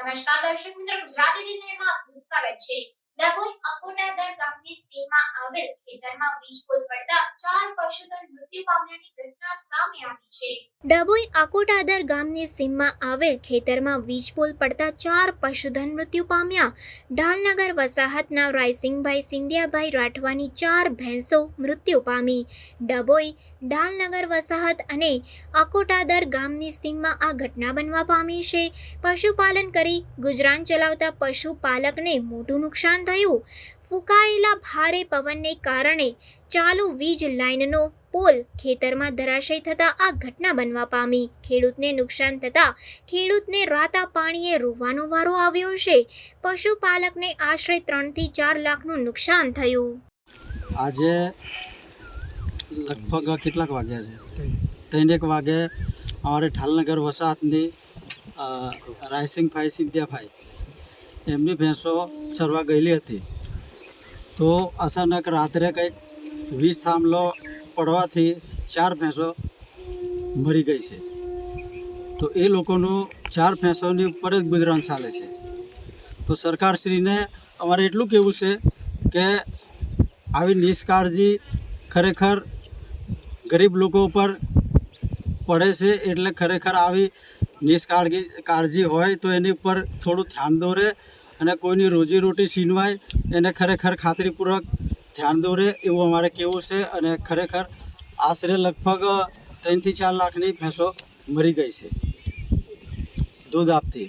ગુજરાતી ડિનેમાં આપનું સ્વાગત છે. ડભોઈ અકોટાદર ગામની સીમા આવેલ ખેતરમાં વીજ પુલ પડતા ચાર પશુધન મૃત્યુ પામ્યાની ઘટના સામે આવી છે. ડભોઈ અકોટાદર ગામની સીમમાં આવેલ ખેતરમાં વીજ પુલ પડતા ચાર પશુધન મૃત્યુ પામ્યા. ઢાલનગર વસાહતના રાયસિંગભાઈ સિંધિયાભાઈ રાઠવાની ચાર ભેંસો મૃત્યુ પામી. ડભોઈ ઢાલનગર વસાહત અને અકોટાદર ગામની સીમમાં આ ઘટના બનવા પામી છે. પશુપાલન કરી ગુજરાન ચલાવતા પશુપાલકને મોટું નુકસાન થયું. ફૂંકાયેલા ભારે પવનને કારણે ચાલુ વીજ લાઇનનો પોલ ખેતરમાં ધરાશય થતાં આ ઘટના બનવા પામી. ખેડૂતને નુકસાન થતાં ખેડૂતને રાતા પાણીએ રોવાનો વારો આવ્યો છે. પશુપાલકને આશરે ત્રણથી ચાર લાખનું નુકસાન થયું. આજે લગભગ કેટલાક વાગ્યા છે? ત્રણ. એક વાગે અમારે ઠાલનગર વસાહતની રાયસિંગભાઈ સિંધિયાભાઈ એમની ભેંસો ચરવા ગયેલી હતી. તો અચાનક રાત્રે કંઈક વીજ થાંભલો પડવાથી ચાર ભેંસો મરી ગઈ છે. તો એ લોકોનું ચાર ભેંસોની ઉપર જ ગુજરાન ચાલે છે. તો સરકારશ્રીને અમારે એટલું કહેવું છે કે આવી નિષ્કાળજી ખરેખર ગરીબ લોકો ઉપર પડે છે એટલે ખરેખર આવી નિષ્કાળજી કાળજી હોય તો એની ઉપર થોડું ધ્યાન દોરે અને કોઈની રોજીરોટી છીનવાય, એને ખરેખર ખાતરીપૂર્વક ધ્યાન દોરે એવું અમારે કહેવું છે અને ખરેખર આશરે લગભગ ત્રણથી ચાર લાખની ભેંસો મરી ગઈ છે. દૂધ આપતી.